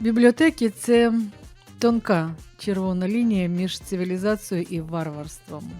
Бібліотеки це тонка червона лінія між цивілізацією і варварством.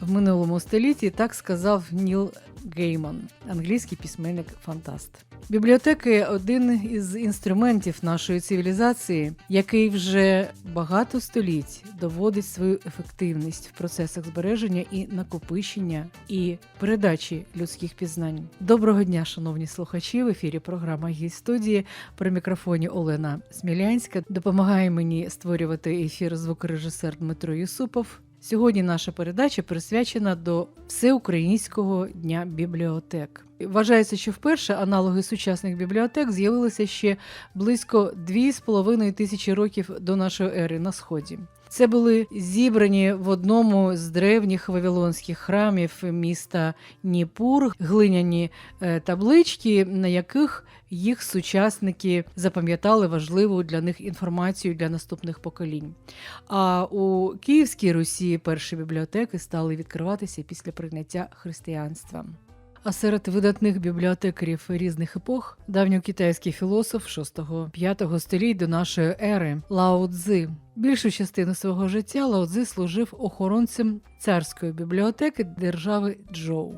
В минулому столітті так сказав Ніл Гейман, англійський письменник-фантаст. Бібліотеки один із інструментів нашої цивілізації, який вже багато століть доводить свою ефективність в процесах збереження і накопичення і передачі людських пізнань. Доброго дня, шановні слухачі! В ефірі програма «Гість студії при мікрофоні Олена Смілянська. Допомагає мені створювати ефір звукорежисер Дмитро Юсупов. Сьогодні наша передача присвячена до Всеукраїнського дня бібліотек. Вважається, що вперше аналоги сучасних бібліотек з'явилися ще близько 2,5 тисячі років до нашої ери на сході. Це були зібрані в одному з древніх вавилонських храмів міста Ніпур глиняні е, таблички, на яких їх сучасники запам'ятали важливу для них інформацію для наступних поколінь. А у Київській Русі перші бібліотеки стали відкриватися після прийняття християнства. А серед видатних бібліотекарів різних епох давньокитайський філософ 6-5 століть до нашої ери Лао Цзи. Більшу частину свого життя Лао Цзи служив охоронцем царської бібліотеки держави Джоу.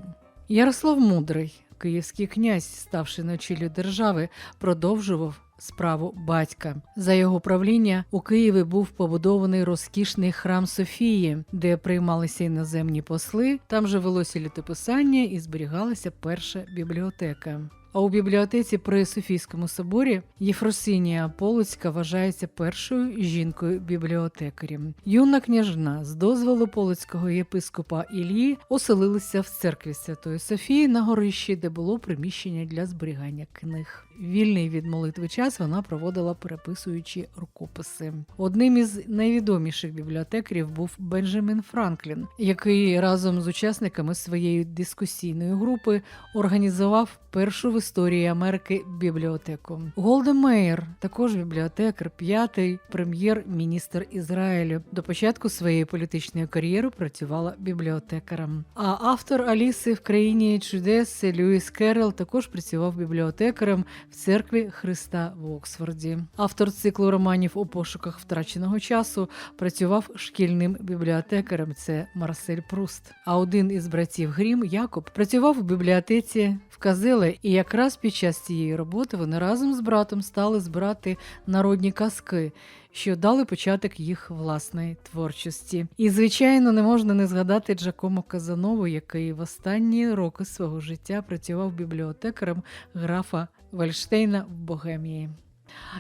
Ярослав Мудрий, київський князь, ставши на чолі держави, продовжував справу батька. За його правління у Києві був побудований розкішний храм Софії, де приймалися іноземні посли. Там же велося літописання і зберігалася перша бібліотека. А у бібліотеці при Софійському соборі Єфросинія Полоцька вважається першою жінкою-бібліотекарем. Юна княжна з дозволу полоцького єпископа Іллі оселилася в церкві Святої Софії на горищі, де було приміщення для зберігання книг. Вільний від молитви час вона проводила переписуючи рукописи. Одним із найвідоміших бібліотекарів був Бенджамін Франклін, який разом з учасниками своєї дискусійної групи організував першу в історії Америки бібліотеку. Голден Мейер, також бібліотекар, п'ятий прем'єр-міністр Ізраїлю. До початку своєї політичної кар'єри працювала бібліотекарем. А автор Аліси в країні чудес Льюіс Керрол також працював бібліотекарем в церкві Христа в Оксфорді. Автор циклу романів у пошуках втраченого часу працював шкільним бібліотекарем. Це Марсель Пруст. А один із братів Грім Якоб працював у бібліотеці в Казеле, і якраз під час цієї роботи вони разом з братом стали збирати народні казки. Що дали початок їх власної творчості, і звичайно не можна не згадати Джакомо Казанову, який в останні роки свого життя працював бібліотекарем графа Вальштейна в Богемії.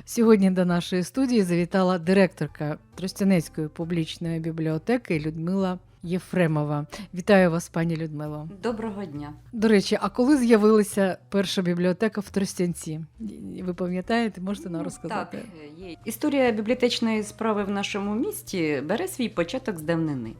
Сьогодні до нашої студії завітала директорка Тростянецької публічної бібліотеки Людмила Єфремова. Вітаю вас, пані Людмило. Доброго дня. До речі, а коли з'явилася перша бібліотека в Тростянці? Ви пам'ятаєте, можете нам розказати? Так, є. Історія бібліотечної справи в нашому місті бере свій початок з давнини.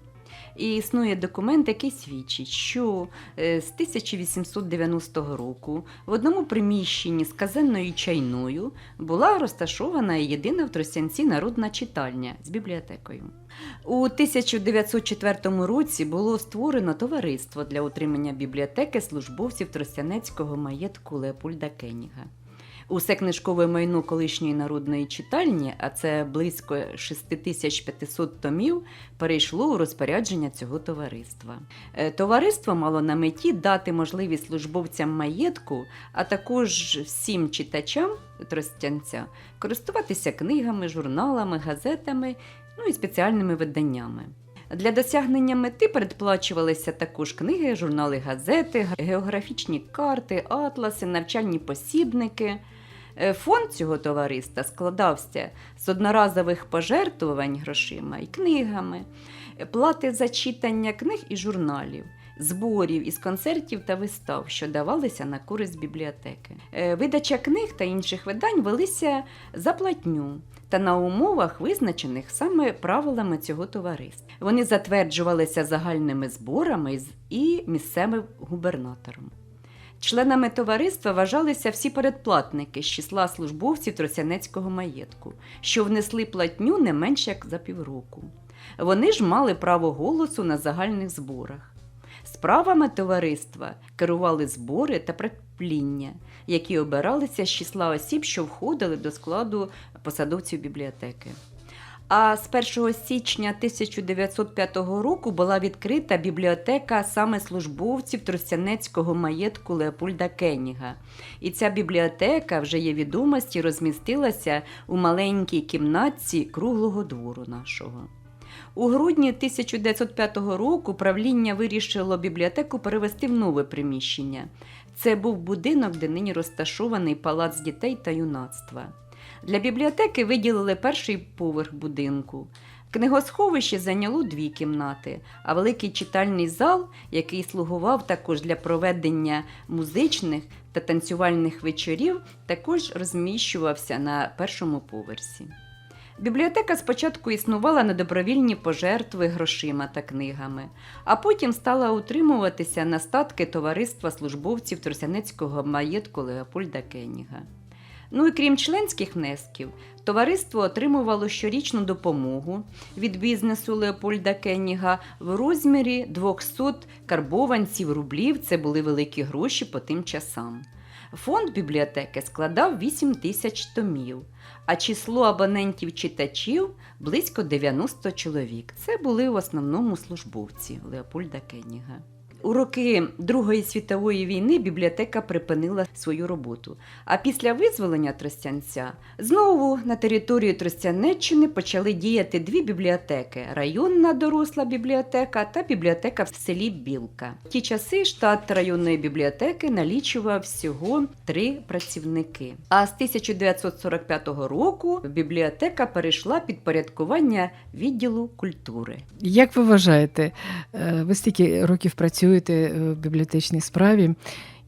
І існує документ, який свідчить, що е, з 1890 року в одному приміщенні з казенною чайною була розташована єдина в Тростянці народна читальня з бібліотекою. У 1904 році було створено товариство для утримання бібліотеки службовців Тростянецького маєтку Леопольда Кеніга. Усе книжкове майно колишньої народної читальні, а це близько 6500 томів, перейшло у розпорядження цього товариства. Е, Товариство мало на меті дати можливість службовцям маєтку, а також всім читачам Тростянця користуватися книгами, журналами, газетами, ну і спеціальними виданнями. Для досягнення мети передплачувалися також книги, журнали, газети, географічні карти, атласи, навчальні посібники. Е, Фонд цього товариства складався з одноразових пожертвувань грошима і книгами, е, плати за читання книг і журналів, зборів із концертів та вистав, що давалися на користь бібліотеки. Е, Видача книг та інших видань велися за платню та на умовах, визначених саме правилами цього товариства. Вони затверджувалися загальними зборами і місцевим губернатором. Членами товариства вважалися всі передплатники з числа службовців Тросянецького маєтку, що внесли платню не менше як за півроку. Вони ж мали право голосу на загальних зборах. Справами товариства керували збори та правління, які обиралися з числа осіб, що входили до складу посадовців бібліотеки. А з 1 січня 1905 року була відкрита бібліотека саме службовців Тростянецького маєтку Леопольда Кенніга. І ця бібліотека вже є відомості, розмістилася у маленькій кімнатці круглого двору нашого. У грудні 1905 року правління вирішило бібліотеку перевести в нове приміщення. Це був будинок, де нині розташований палац дітей та юнацтва. Для бібліотеки виділили перший поверх будинку. Книгосховище зайняло дві кімнати, а великий читальний зал, який слугував також для проведення музичних та танцювальних вечорів, також розміщувався на першому поверсі. Бібліотека спочатку існувала на добровільні пожертви грошима та книгами, а потім стала утримуватися на статки товариства службовців Тросянецького маєтку Леопольда Кенніга. Ну і крім членських внесків, товариство отримувало щорічну допомогу від бізнесу Леопольда Кенніга в розмірі 200 карбованців рублів. Це були великі гроші по тим часам. Фонд бібліотеки складав 8 тисяч томів, а число абонентів-читачів близько 90 чоловік. Це були в основному службовці Леопольда Кенніга. У роки Другої світової війни бібліотека припинила свою роботу. А після визволення Тростянця знову на території Тростянеччини почали діяти дві бібліотеки: районна доросла бібліотека та бібліотека в селі Білка. В ті часи штат районної бібліотеки налічував всього три працівники. А з 1945 року бібліотека перейшла під порядкування відділу культури. Як ви вважаєте, е, ви стільки років працюєте в бібліотечній справі?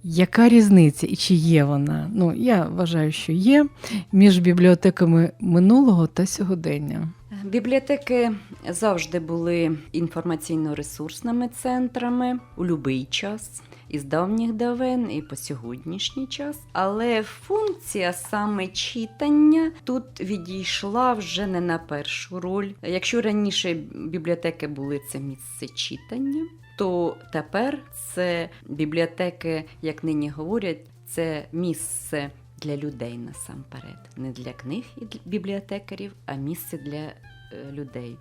Яка різниця і чи є вона? Ну, я вважаю, що є між бібліотеками минулого та сьогодення. Бібліотеки завжди були інформаційно-ресурсними центрами у будь-який час. Із давніх давен і по сьогоднішній час, але функція саме читання тут відійшла вже не на першу роль. Якщо раніше бібліотеки були це місце читання, то тепер це бібліотеки, як нині говорять, це місце для людей насамперед, не для книг і бібліотекарів, а місце для людей.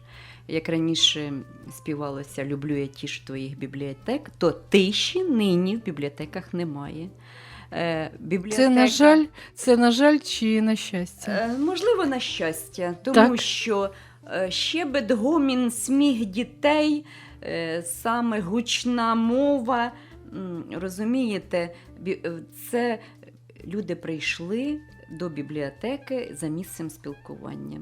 Як раніше співалося Люблю я тіш твоїх бібліотек, то тиші нині в бібліотеках немає. Е, Це, на жаль, це на жаль чи на щастя? Е, Можливо, на щастя, тому Так. що е, щебет, гомін, сміх дітей, е, саме гучна мова. Розумієте, е, це люди прийшли до бібліотеки за місцем спілкування.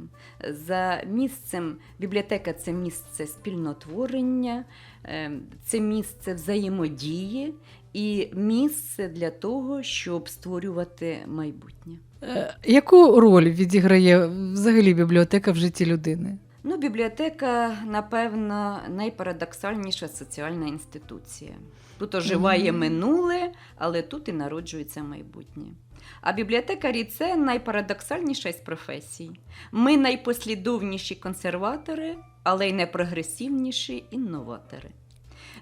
За місцем бібліотека це місце спільнотворення, е, це місце взаємодії і місце для того, щоб створювати майбутнє. Е, Яку роль відіграє взагалі бібліотека в житті людини? Ну, бібліотека, напевно, найпарадоксальніша соціальна інституція. Тут оживає минуле, але тут і народжується майбутнє. А бібліотекарі це найпарадоксальніша із професій. Ми найпослідовніші консерватори, але й найпрогресивніші інноватори.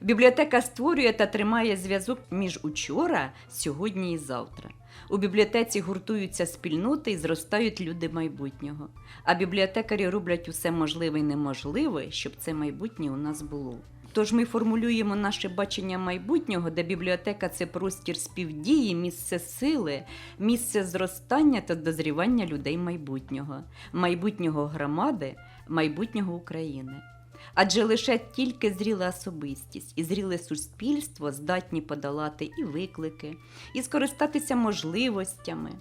Бібліотека створює та тримає зв'язок між учора, сьогодні і завтра. У бібліотеці гуртуються спільноти і зростають люди майбутнього. А бібліотекарі роблять усе можливе і неможливе, щоб це майбутнє у нас було. Тож ми формулюємо наше бачення майбутнього, де бібліотека це простір співдії, місце сили, місце зростання та дозрівання людей майбутнього, майбутнього громади, майбутнього України. Адже лише тільки зріла особистість і зріле суспільство здатні подолати і виклики, і скористатися можливостями.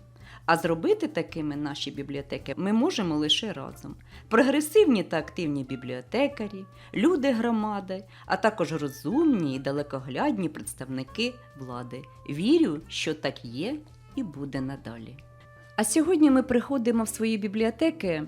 А зробити такими наші бібліотеки ми можемо лише разом. Прогресивні та активні бібліотекарі, люди громади, а також розумні і далекоглядні представники влади. Вірю, що так є і буде надалі. А сьогодні ми приходимо в свої бібліотеки,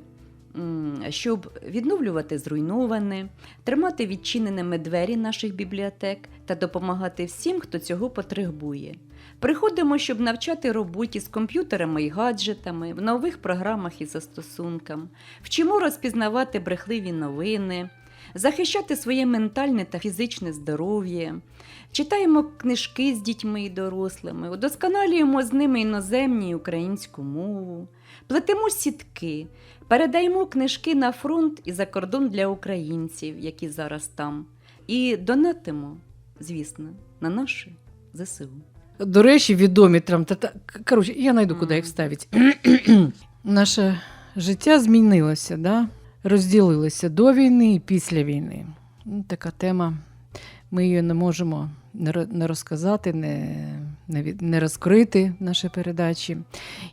щоб відновлювати зруйноване, тримати відчиненими двері наших бібліотек та допомагати всім, хто цього потребує. Приходимо, щоб навчати роботі з комп'ютерами і гаджетами, в нових програмах і застосункам, вчимо розпізнавати брехливі новини, захищати своє ментальне та фізичне здоров'я, читаємо книжки з дітьми і дорослими, удосконалюємо з ними іноземні і українську мову, плетемо сітки, передаємо книжки на фронт і за кордон для українців, які зараз там, і донатимо, звісно, на наші ЗСУ. До речі, відомі там та, та коротше, я знайду, куди їх вставити. Наше життя змінилося, да? розділилося до війни і після війни. Така тема. Ми її не можемо не розказати, не, не, розкрити в нашій передачі.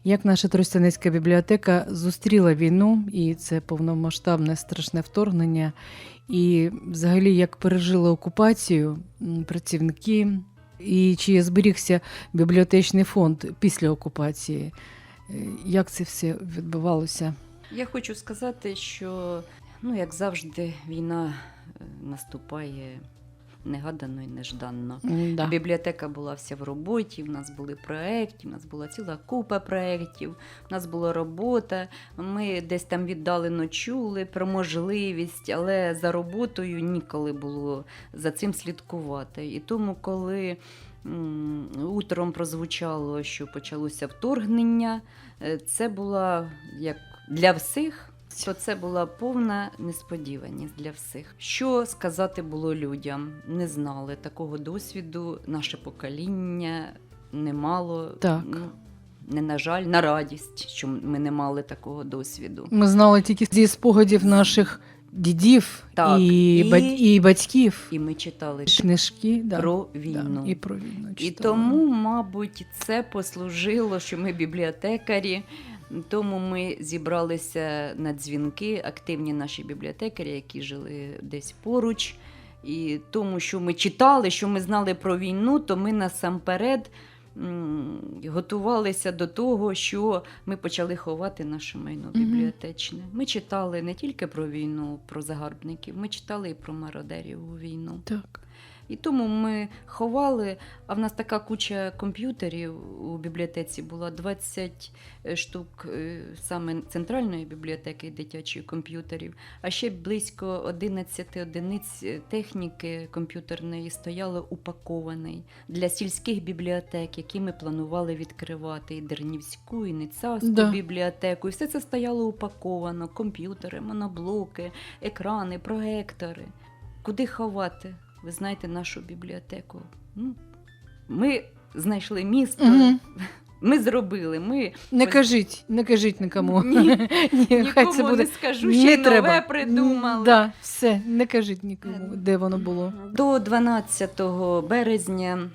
Як наша Тростянецька бібліотека зустріла війну, і це повномасштабне страшне вторгнення, і взагалі як пережили окупацію працівники, і чи зберігся бібліотечний фонд після окупації. Е, Як це все відбувалося? Я хочу сказати, що, ну, як завжди, війна е, наступає негадано і нежданно. Да. Бібліотека була вся в роботі, в нас були проекти, в нас була ціла купа проєктів, в нас була робота. Ми десь там віддалено чули про можливість, але за роботою ніколи було за цим слідкувати. І тому, коли утром прозвучало, що почалося вторгнення, е, це була як для всіх. То це була повна несподіваність для всіх. Що сказати було людям? Не знали такого досвіду. Наше покоління не мало. Так. Ну, не на жаль, на радість, що ми не мали такого досвіду. Ми знали тільки зі спогадів наших дідів Так, і, і- бать- і батьків. І ми читали Книжки да, про да, війну. і про війну. І тому, мабуть, це послужило, що ми бібліотекарі. Тому ми зібралися на дзвінки, активні наші бібліотекарі, які жили десь поруч. І тому, що ми читали, що ми знали про війну, то ми насамперед готувалися до того, що ми почали ховати наше майно бібліотечне. Ми читали не тільки про війну, про загарбників, ми читали і про мародерів у війну. Так. І тому ми ховали, а в нас така куча комп'ютерів у бібліотеці була 20 штук е, саме центральної бібліотеки дитячої комп'ютерів, а ще близько 11 одиниць е, техніки комп'ютерної стояло упакований для сільських бібліотек, які ми планували відкривати, і Дернівську, і Ницавську Да. бібліотеку. І все це стояло упаковано: комп'ютери, моноблоки, екрани, проектори. Куди ховати? Ви знаєте нашу бібліотеку. Ну, ми знайшли місто, Угу. ми зробили. Ми Не кажіть, не кажіть нікому. Ні, Ні, хай нікому це буде. не скажу, ще треба. нове придумали. Да, все, не кажіть нікому, де воно було. До 12 березня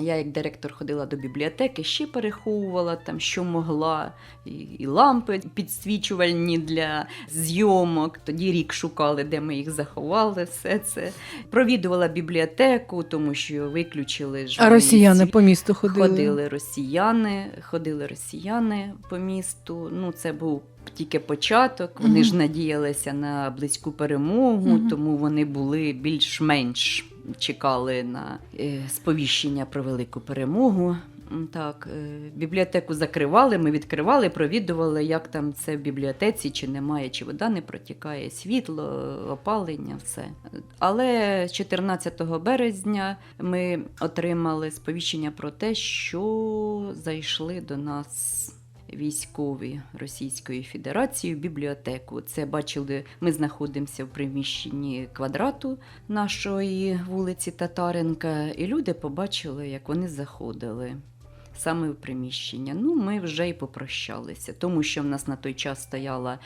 я, як директор, ходила до бібліотеки, ще переховувала там, що могла, і, і лампи підсвічувальні для зйомок. Тоді рік шукали, де ми їх заховали. Все це провідувала бібліотеку, тому що виключили ж А росіяни по місту ходили. Ходили росіяни, ходили росіяни по місту. Ну, це був тільки початок. Вони Мгм. ж надіялися на близьку перемогу, Мгм. тому вони були більш-менш чекали на е, сповіщення про велику перемогу. Так, е, бібліотеку закривали, ми відкривали, провідували, як там це в бібліотеці, чи немає, чи вода не протікає, світло, опалення, все. Але 14 березня ми отримали сповіщення про те, що зайшли до нас військові Російської Федерації в бібліотеку. Це бачили, ми знаходимося в приміщенні квадрату нашої вулиці Татаренка, і люди побачили, як вони заходили. Саме в приміщення. Ну, ми вже й попрощалися, тому що в нас на той час стояла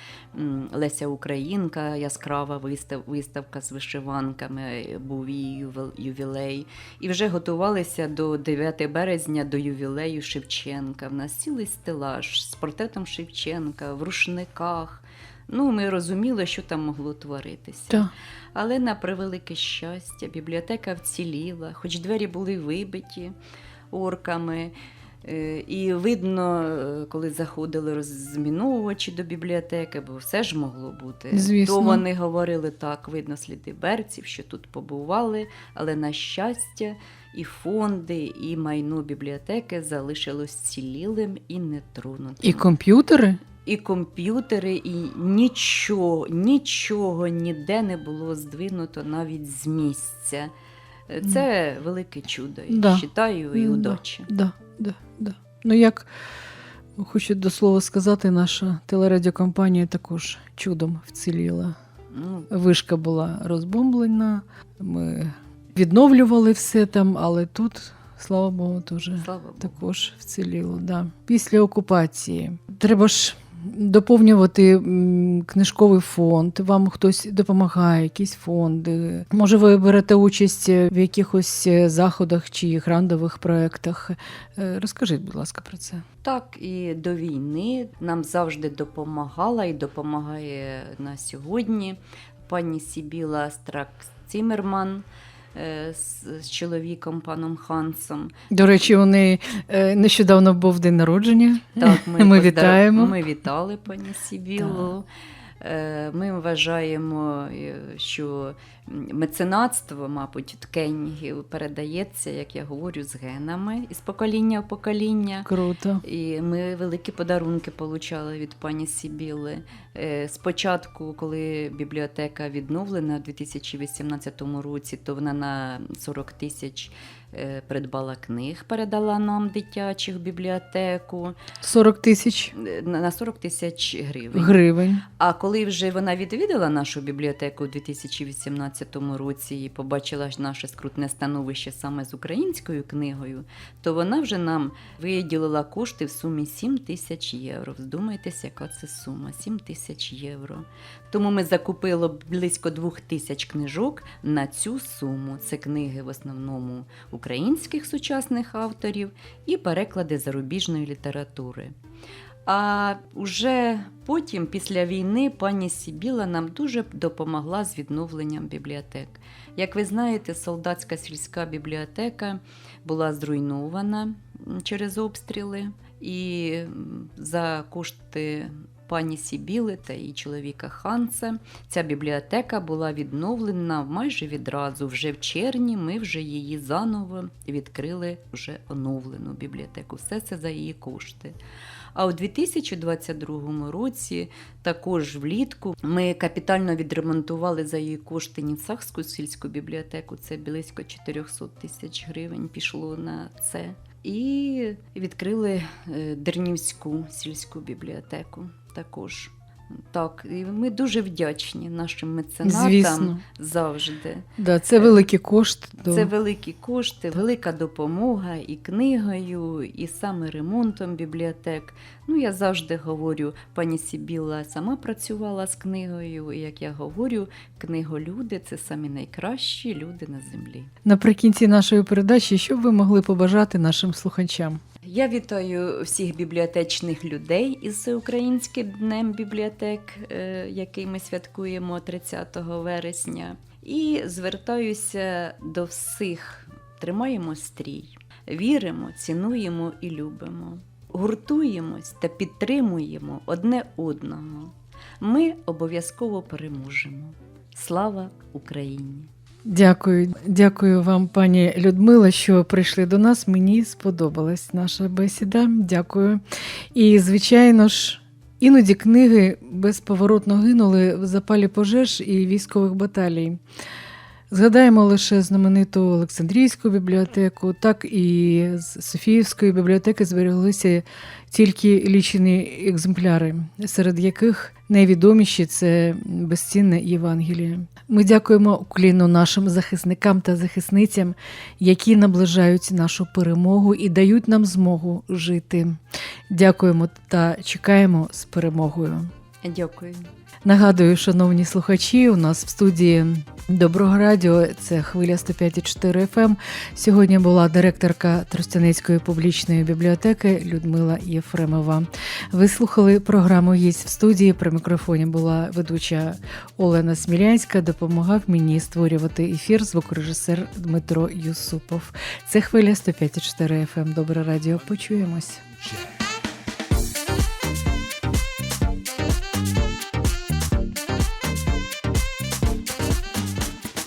Леся Українка, яскрава вистав, виставка з вишиванками, був її ювілей. І вже готувалися до 9 березня до ювілею Шевченка. В нас цілий стелаж з портретом Шевченка в рушниках. Ну, ми розуміли, що там могло творитися. Так. Але на превелике щастя, бібліотека вціліла, хоч двері були вибиті орками. Е, І видно, е, коли заходили розміновувачі до бібліотеки, бо все ж могло бути. Звісно. То вони говорили так, видно сліди берців, що тут побували, але на щастя, і фонди, і майно бібліотеки залишилось цілілим і нетронутим. І комп'ютери? і комп'ютери, і нічого, нічого ніде не було здвинуто навіть з місця. Е, Це велике чудо, я Да. вважаю, і удача. Да, да, да. Ну як хочу до слова сказати, наша телерадіокомпанія також чудом вціліла. Ну, Вишка була розбомблена, ми відновлювали все там, але тут, слава Богу, дуже слава Богу. також вціліло. Да. Після окупації треба ж доповнювати книжковий фонд. Вам хтось допомагає, якісь фонди. Може, ви берете участь в якихось е, заходах чи грандових проєктах. Е, Розкажіть, будь ласка, про це. Так, і до війни нам завжди допомагала і допомагає на сьогодні пані Сібіла Страк Цімерман з, з чоловіком паном Хансом. До речі, вони е, нещодавно був день народження. Так, ми, Ми вітаємо. Ми вітали пані Сібілу. Е, Ми вважаємо, е, що меценатство, мабуть, ткень передається, як я говорю, з генами із покоління в покоління. Круто. І ми великі подарунки отримали від пані Сібіли. Е, Спочатку, коли бібліотека відновлена у 2018 році, то вона на 40 тисяч е, придбала книг, передала нам дитячих в бібліотеку 40 тисяч е, на на 40 тисяч гривень. гривень. А коли вже вона відвідала нашу бібліотеку у 2018 році і побачила наше скрутне становище саме з українською книгою, то вона вже нам виділила кошти в сумі 7 тисяч євро. Вздумайтеся, яка це сума 7 тисяч євро. Тому ми закупили близько 2 тисяч книжок на цю суму. Це книги в основному українських сучасних авторів і переклади зарубіжної літератури. А вже потім, після війни, пані Сібіла нам дуже допомогла з відновленням бібліотек. Як ви знаєте, солдатська сільська бібліотека була зруйнована через обстріли, і за кошти пані Сібіли та її чоловіка Ханса ця бібліотека була відновлена майже відразу. Вже в червні ми вже її заново відкрили вже оновлену бібліотеку. Все це за її кошти. А у 2022 році, також влітку, ми капітально відремонтували за її кошти Ніцахську сільську бібліотеку. Це близько 400 тисяч гривень пішло на це. І відкрили е, Дернівську сільську бібліотеку також. Так, і ми дуже вдячні нашим меценатам Звісно. завжди. Да, це великий кошт. до- Це великі кошти, велика допомога і книгою, і саме ремонтом бібліотек. Ну, я завжди говорю, пані Сібіла сама працювала з книгою, і як я говорю, книголюди це самі найкращі люди на землі. Наприкінці нашої передачі, що б ви могли побажати нашим слухачам? Я вітаю всіх бібліотечних людей із Всеукраїнським днем бібліотек, е, який ми святкуємо 30 вересня. І звертаюся до всіх: тримаємо стрій, віримо, цінуємо і любимо, гуртуємось та підтримуємо одне одного. Ми обов'язково переможемо. Слава Україні! Дякую, дякую вам, пані Людмила, що прийшли до нас. Мені сподобалась наша бесіда. Дякую. І, звичайно ж, іноді книги безповоротно гинули в запалі пожеж і військових баталій. Згадаємо лише знамениту Олександрійську бібліотеку, так і з Софіївської бібліотеки збереглися тільки лічені екземпляри, серед яких найвідоміші це безцінне Євангеліє. Ми дякуємо укліну нашим захисникам та захисницям, які наближають нашу перемогу і дають нам змогу жити. Дякуємо та чекаємо з перемогою. Дякую. Нагадую, шановні слухачі, у нас в студії Доброго радіо, це хвиля 105,4 FM. ем. Сьогодні була директорка Тростянецької публічної бібліотеки Людмила Єфремова. Ви слухали програму «Єсть в студії. При мікрофоні була ведуча Олена Смілянська. Допомагав мені створювати ефір звукорежисер Дмитро Юсупов. Це хвиля 105,4 FM. Добре радіо. Почуємось.